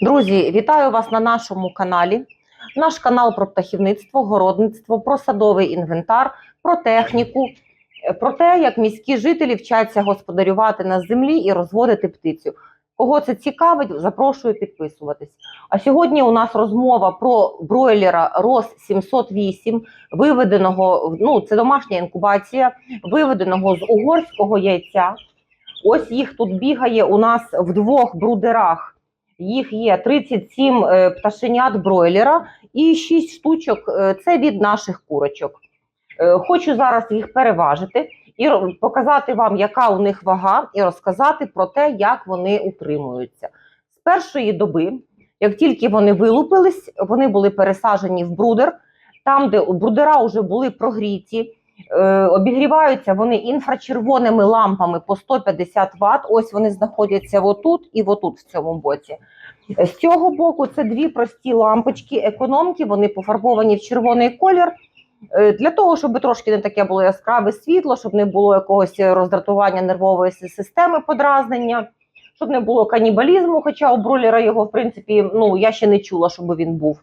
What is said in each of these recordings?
Друзі, вітаю вас на нашому каналі. Наш канал про птахівництво, городництво, про садовий інвентар, про техніку, про те, як міські жителі вчаться господарювати на землі і розводити птицю. Кого це цікавить, запрошую підписуватись. А сьогодні у нас розмова про бройлера Рос 708, виведеного, ну це домашня інкубація, виведеного з угорського яйця. Ось їх тут бігає у нас в двох брудерах. Їх є 37 е, пташенят бройлера і 6 штучок е, це від наших курочок. Е, Хочу зараз їх переважити і показати вам, яка у них вага, і розказати про те, як вони утримуються. З першої доби, як тільки вони вилупились, вони були пересаджені в брудер, там, де брудера вже були прогріті. Е, обігріваються вони інфрачервоними лампами по 150 Вт. Ось вони знаходяться отут і отут в цьому боці. З цього боку це дві прості лампочки, економки, вони пофарбовані в червоний колір. Е, Для того, щоб трошки не таке було яскраве світло, щоб не було якогось роздратування нервової системи, подразнення, щоб не було канібалізму, хоча у бролера його, в принципі, ну я ще не чула, щоб він був.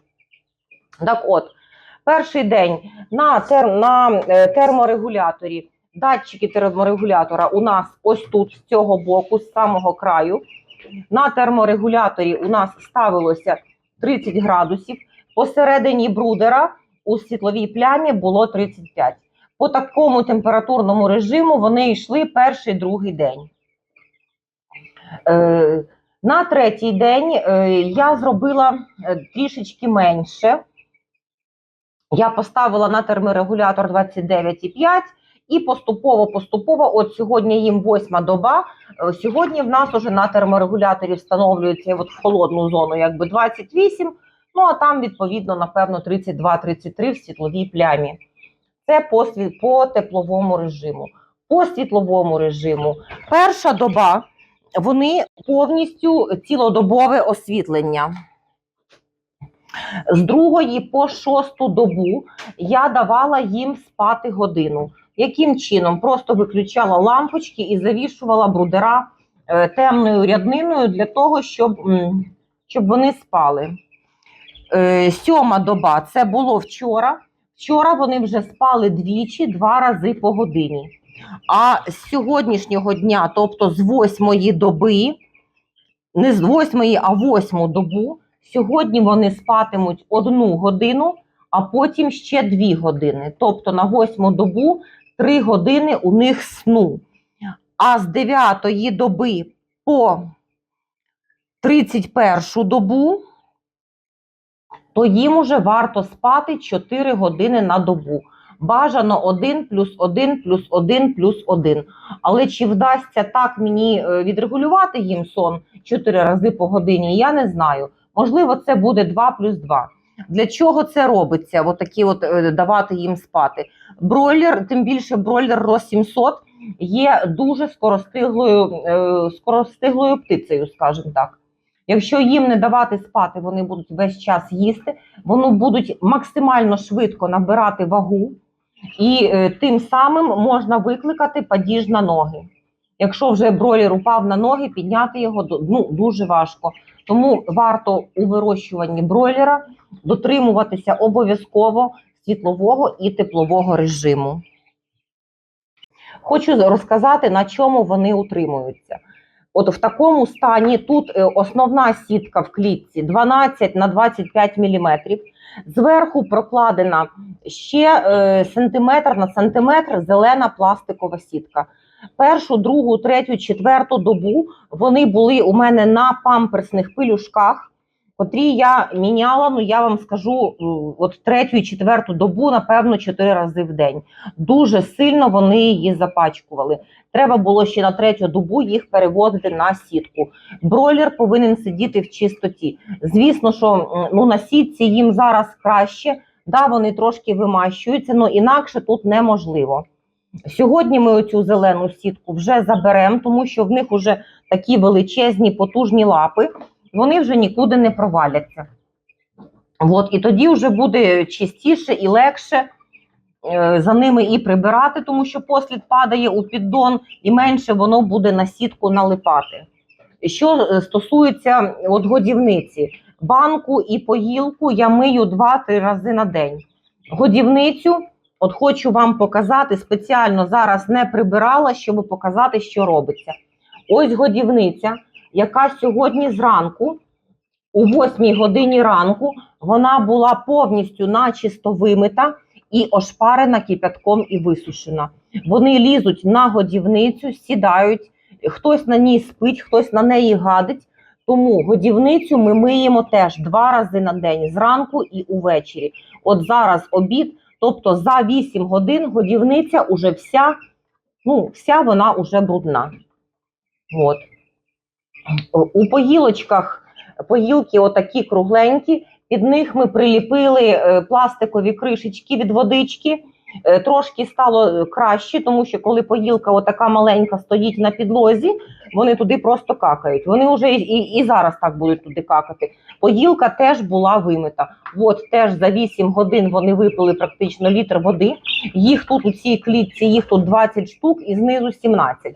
Так от, перший день на, тер, на е, терморегуляторі, датчики терморегулятора у нас ось тут, з цього боку, з самого краю. На терморегуляторі у нас ставилося 30 градусів. Посередині брудера у світловій плямі було 35. По такому температурному режиму вони йшли перший другий день. Е, на третій день е, я зробила трішечки менше. Я поставила на терморегулятор 29,5 і поступово-поступово, от сьогодні їм восьма доба. е, Сьогодні в нас уже на терморегуляторі встановлюється от в холодну зону якби 28, ну а там відповідно, напевно, 32-33 в світловій плямі. Це по, по тепловому режиму. По світловому режиму. Перша доба вони повністю цілодобове освітлення. З другої по шосту добу я давала їм спати годину. Яким чином? Просто виключала лампочки і завішувала брудера е, темною рядниною для того, щоб, щоб вони спали. Е, сьома доба це було вчора. Вчора вони вже спали двічі, два рази по годині. А з сьогоднішнього дня, тобто з восьмої доби, не з восьмої, а восьму добу, сьогодні вони спатимуть одну годину, а потім ще дві години. Тобто на восьму добу три години у них сну. А з дев'ятої доби по 31 добу, то їм уже варто спати 4 години на добу. Бажано 1 плюс 1 плюс 1 плюс 1. Але чи вдасться так мені е, відрегулювати їм сон 4 рази по годині, я не знаю. Можливо, це буде 2 плюс 2. Для чого це робиться? От такі от е, давати їм спати. Бройлер, тим більше бройлер Рос 700 є дуже скоростиглою, е, скоростиглою птицею, скажімо так. Якщо їм не давати спати, вони будуть весь час їсти, вони будуть максимально швидко набирати вагу, і е, тим самим можна викликати падіж на ноги. Якщо вже бройлер упав на ноги, підняти його ну, дуже важко. Тому варто у вирощуванні бройлера дотримуватися обов'язково світлового і теплового режиму. Хочу розказати, на чому вони утримуються. От в такому стані тут е, основна сітка в клітці 12 на 25 мм. Зверху прокладена ще е, сантиметр на сантиметр зелена пластикова сітка. Першу, другу, третю, четверту добу вони були у мене на памперсних пилюшках, котрі я міняла, ну я вам скажу, от третю четверту добу, напевно, чотири рази в день. Дуже сильно вони її запачкували. Треба було ще на третю добу їх переводити на сітку. Бройлер повинен сидіти в чистоті. Звісно, що ну, на сітці їм зараз краще, да, вони трошки вимащуються, але інакше тут неможливо. Сьогодні ми оцю зелену сітку вже заберемо, тому що в них вже такі величезні потужні лапи, вони вже нікуди не проваляться. От, і тоді вже буде чистіше і легше е, за ними і прибирати, тому що послід падає у піддон, і менше воно буде на сітку налипати. Що е, стосується от годівниці, банку і поїлку я мию 2-3 рази на день. Годівницю, от хочу вам показати, спеціально зараз не прибирала, щоб показати, що робиться. Ось годівниця, яка сьогодні зранку, о 8 годині ранку, вона була повністю начисто вимита і ошпарена кипятком і висушена. Вони лізуть на годівницю, сідають, хтось на ній спить, хтось на неї гадить. Тому годівницю ми миємо теж два рази на день, зранку і увечері. От зараз обід, тобто за 8 годин годівниця уже вся, ну, вся вона уже брудна. От. У поїлочках поїлки отакі кругленькі, під них ми приліпили е, пластикові кришечки від водички. Е, Трошки стало е, краще, тому що коли поїлка отака маленька стоїть на підлозі, вони туди просто какають. Вони вже і, і, зараз так будуть туди какати. Поїлка теж була вимита. От теж за 8 годин вони випили практично літр води. Їх тут у цій клітці, їх тут 20 штук і знизу 17.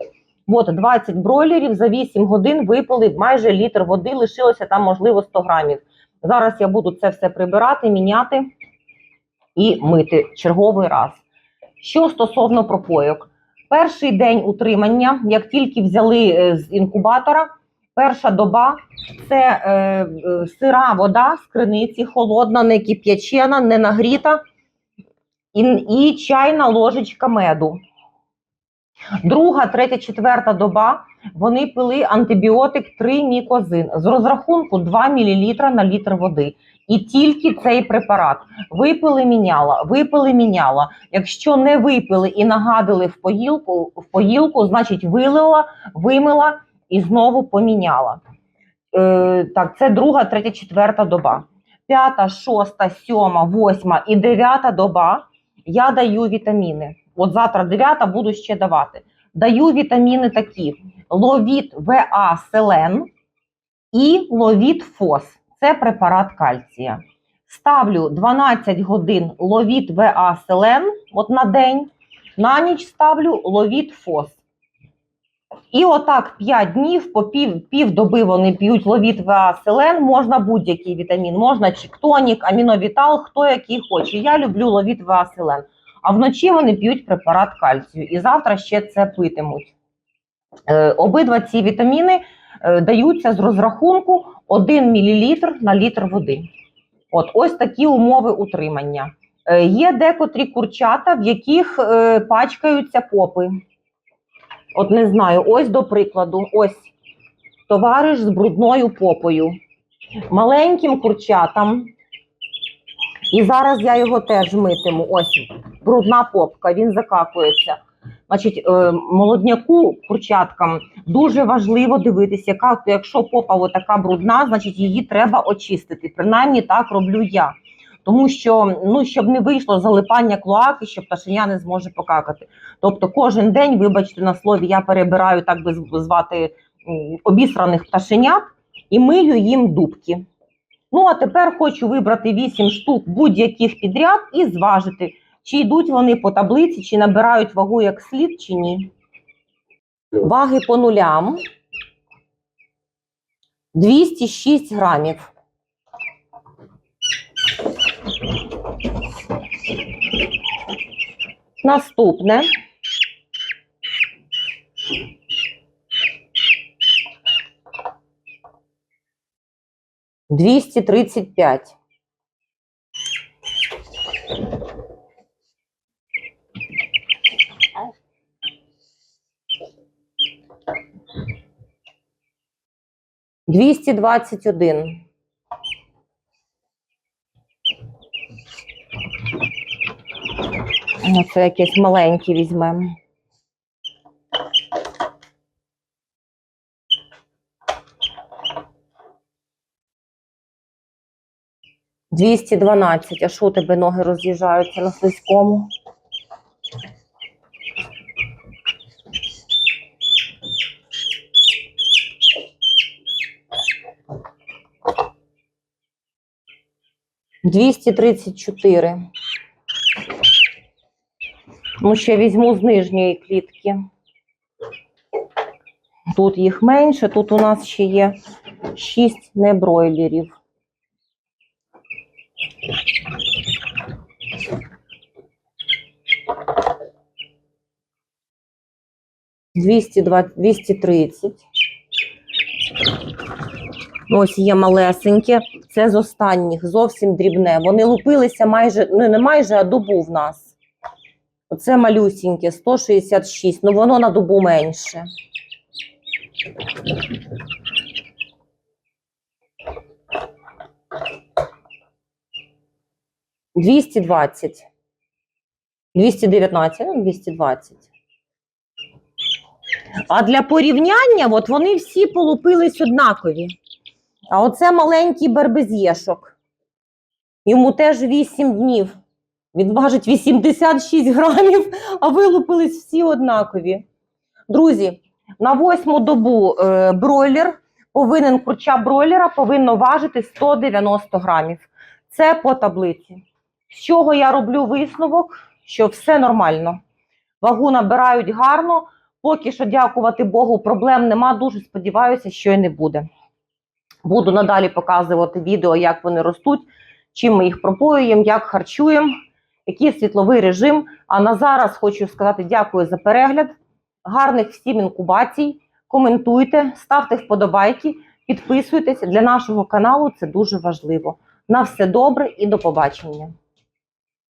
От 20 бройлерів за 8 годин випили майже літр води, лишилося там, можливо, 100 грамів. Зараз я буду це все прибирати, міняти і мити черговий раз. Що стосовно пропойок, перший день утримання, як тільки взяли е, з інкубатора, перша доба це е, е, сира вода з криниці, холодна, не кип'ячена, не нагріта, і, і чайна ложечка меду. Друга, третя, четверта доба вони пили антибіотик 3 мікозин з розрахунку 2 мл на літр води. І тільки цей препарат випили, міняла, випили, міняла. Якщо не випили і нагадили в поїлку, в поїлку, значить вилила, вимила і знову поміняла. Е, так, це друга, третя, четверта доба. П'ята, шоста, сьома, восьма і дев'ята доба я даю вітаміни. От завтра 9 буду ще давати. Даю вітаміни такі: ловіт ВА селен і ловіт ФОС. Це препарат кальція. Ставлю 12 годин ловіт ВА селен от на день. На ніч ставлю ловіт ФОС. І отак 5 днів по пів, доби вони п'ють ловіт ВА селен. Можна будь-який вітамін, можна чіктонік, аміновітал, хто який хоче. Я люблю ловіт ВА селен. А вночі вони п'ють препарат кальцію. І завтра ще це питимуть. Е, обидва ці вітаміни е, даються з розрахунку 1 мл на літр води. От ось такі умови утримання. Е, є декотрі курчата, в яких е, пачкаються попи. От не знаю, ось до прикладу, ось товариш з брудною попою. Маленьким курчатам, і зараз я його теж митиму. Ось брудна попка, він закакується. Значить, е, молодняку курчаткам дуже важливо дивитися, яка якщо попа отака брудна, значить її треба очистити. Принаймні так роблю я. Тому що ну щоб не вийшло залипання клоаки, щоб пташеня не зможе покакати. Тобто кожен день, вибачте на слові, я перебираю так би звати обісраних пташенят і мию їм дубки. Ну а тепер хочу вибрати 8 штук будь-яких підряд і зважити, чи йдуть вони по таблиці, чи набирають вагу як слід, чи ні. Ваги по нулям. 206 грамів. Наступне. Двісті тридцять п'ять. Двісті двадцять один. Це якесь маленьке візьмемо. Двісті дванадцять. А що у тебе ноги роз'їжджаються на слизькому? Двісті тридцять чотири. Ну, ще візьму з нижньої клітки. Тут їх менше, тут у нас ще є 6 небройлерів. Двісті два- 230. Ось є малесеньке. Це з останніх, зовсім дрібне. Вони лупилися майже, ну не майже, а добу в нас. Оце малюсіньке, 166, ну воно на добу менше. Двісті двадцять. Двісті дев'ятнадцять, ну, двісті двадцять. А для порівняння, от вони всі полупились однакові. А оце маленький бербезєшок. Йому теж 8 днів. Він важить 86 грамів, а вилупились всі однакові. Друзі, на восьму добу е, бройлер повинен, курча бройлера повинно важити 190 грамів. Це по таблиці. З чого я роблю висновок, що все нормально. Вагу набирають гарно. Поки що, дякувати Богу, проблем нема. Дуже сподіваюся, що і не буде. Буду надалі показувати відео, як вони ростуть, чим ми їх пропоюємо, як харчуємо, який світловий режим. А на зараз хочу сказати дякую за перегляд. Гарних всім інкубацій. Коментуйте, ставте вподобайки, підписуйтесь. Для нашого каналу це дуже важливо. На все добре і до побачення.